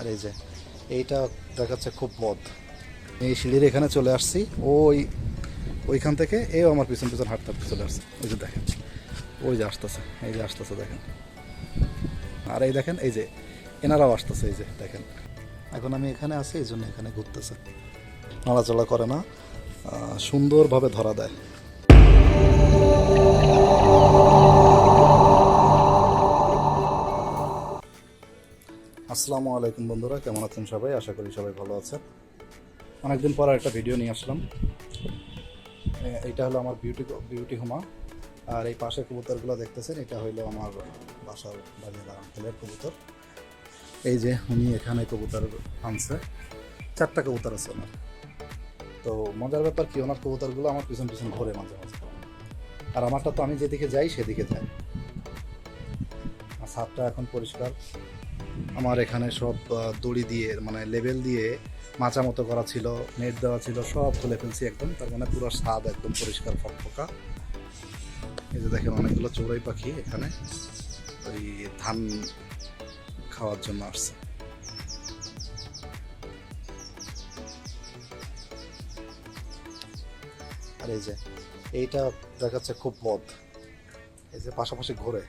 আর এই যে, এইটা দেখাচ্ছে খুব পথ এই সিঁড়ির এখানে চলে আসছি, ওই, ওইখান থেকে এও আমার পিছন পিছন হাঁটতে হাঁটতে চলে আসছে। ওই যে দেখেন, ওই যে আসতেছে, এই যে আসতেছে দেখেন। আর এই দেখেন, এই যে এনারাও আসতেছে, এই যে দেখেন। এখন আমি এখানে আছি, এই জন্য এখানে ঘুরতেছে। নড়াচড়া করে না সুন্দরভাবে ধরা দেয়। আসসালামু আলাইকুম বন্ধুরা, কেমন আছেন সবাই? আশা করি সবাই ভালো আছেন। অনেকদিন পর একটা ভিডিও নিয়ে আসলাম। এইটা হলো আমার বিউটি বিউটি হোমা। আর এই পাশে কবুতরগুলো দেখতেছেন, এটা হইল আমার বাসার বাড়ির আঙ্কেলের কবুতর। এই যে উনি এখানে কবুতর আনছে, চারটা কবুতর আছে ওনার। তো মজার ব্যাপার কি, ওনার কবুতরগুলো আমার পিছন পিছন ঘোরে মাঝে মাঝে। আর আমারটা তো আমি যেদিকে যাই, সেদিকে যাই আর ছাদটা এখন পরিষ্কার। আমার এখানে সব দড়ি দিয়ে মানে লেবেল দিয়ে মাচা মতো করা ছিল, নেট দেওয়া ছিল, সব খুলে ফেলছি একদম। তার মানে পুরো স্বাদ একদম পরিষ্কার ফকফকা। এই যে দেখেন অনেকগুলো চড়াই পাখি এখানে ওই ধান খাওয়ার জন্য আসছে। আর এই যে, এইটা দেখাচ্ছে খুব পথ এই যে পাশাপাশি ঘোরে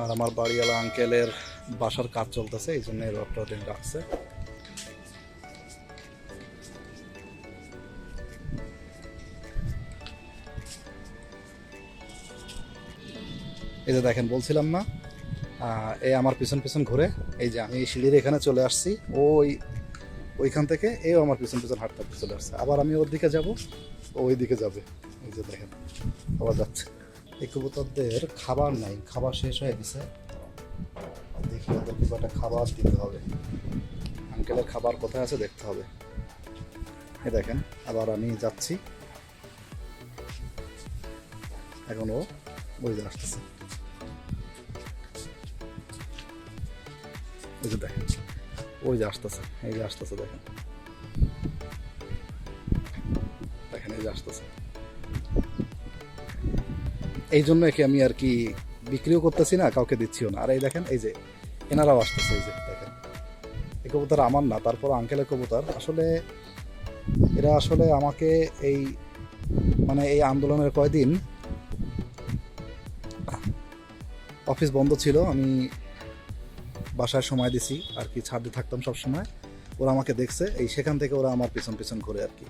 আর আমার বাড়িওয়ালা আঙ্কেলের বাসার কাজ চলতেছে, এই জন্য রথটা দিন রাখছে। এই যে দেখেন, বলছিলাম না এই আমার পিছন পিছন ঘুরে, এই যে আমি সিঁড়ির এখানে চলে আসছি, ওই ওইখান থেকে এও আমার পিছন পিছন হাঁটতে চলে আসছে। আবার আমি ওর দিকে যাব ওই দিকে যাবে। এই যে দেখেন, আবার যাচ্ছে। এই কবুতরদের খাবার নাই, খাবার শেষ হয়ে গেছে। দেখি ওদেরকে কটা খাবার দিতে হবে। আঙ্কেলের খাবার কোথায় আছে দেখতে হবে। এই দেখেন, আবার আমি যাচ্ছি। এখন ও ওই আসতেছে ওই যে দেখেন, ওই যে আসতেছে, এই যে আসতেছে দেখেন। দেখেন, এই যে আসতেছে। এই জন্য একে আমি আর কি বিক্রিও করতেছি না, কাউকে দিচ্ছিও না। আর এই দেখেন, এই যে এনারাও আসতেছে, এই যে দেখেন। এই কবুতর আমার না তারপর আঙ্কেলের কবুতর। আসলে এরা আসলে আমাকে এই মানে এই আন্দোলনের কয়দিন অফিস বন্ধ ছিল, আমি বাসায় সময় দিছি, আর কি ছাদে থাকতাম সব সময় ওরা আমাকে দেখছে, এই সেখান থেকে ওরা আমার পিছন পিছন করে আর কি।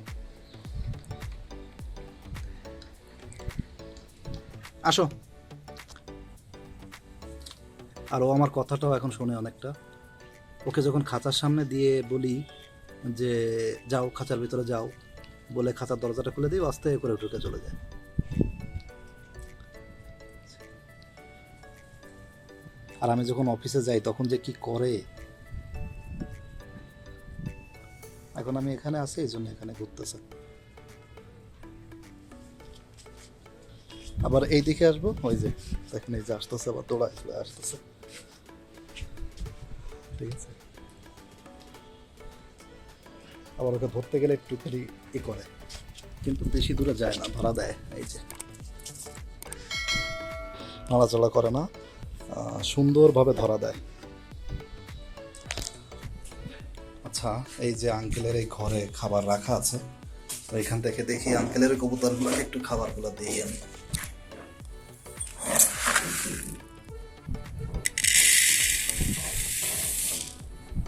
আসো। আর ও আমার কথাটাও এখন শোনে অনেকটা। ওকে যখন খাঁচার সামনে দিয়ে বলি যে, যাও খাঁচার ভিতরে যাও, বলে খাঁচার দরজাটা খুলে দিই আস্তে করে ঢুকে চলে যায়। আর আমি যখন অফিসে যাই, তখন যে কি করে? এখন আমি এখানে আছি, এই জন্য এখানে ঘুরতেছে। আবার এই দিকে আসব, ওই যে, দেখেন এই যে আসতেছে, আবার দৌড়ায় চলে আসতেছে। ঠিক আছে? আবার ওকে ধরতে গেলে একটু খালি ই করে, কিন্তু বেশি দূরে যায় না ধরা দেয়, এই যে। নড়াচড়া করে না সুন্দরভাবে ধরা দেয়। আচ্ছা এই যে আঙ্কেলের এই ঘরে খাবার রাখা আছে, তো এখান থেকে দেখি আঙ্কেলের কবুতরগুলো একটু খাবারগুলো দিই আমি।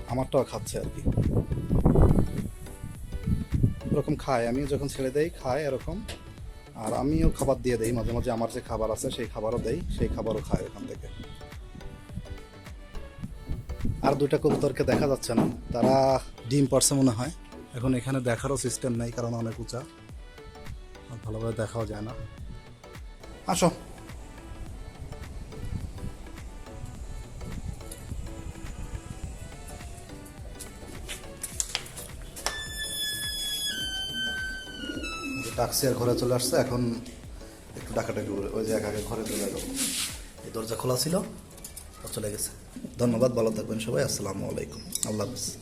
আমারটাও খাচ্ছে আর কি। এরকম খায়, আমিও যখন ছেড়ে দেই, খায় এরকম। আর আমিও খাবার দিয়ে দেই মাঝে মাঝে, আমার যে খাবার আছে সেই খাবারও দেই, সেই খাবারও খায় ওখান থেকে। আর দুটা কবুতরকে দেখা যাচ্ছে না। তারা ডিম পারছে মনে হয়। এখন এখানে দেখারও সিস্টেম নেই, কারণ অনেক উঁচা। ভালোভাবে দেখাও যায় না। আসো। টাক্সি আর ঘরে চলে আসছে, এখন একটু ডাকাটাকি করে ওই যে একাকে ঘরে চলে গেল এই দরজা খোলা ছিল চলে গেছে। ধন্যবাদ, ভালো থাকবেন সবাই, আসসালামু আলাইকুম। আল্লাহ হাফিজ।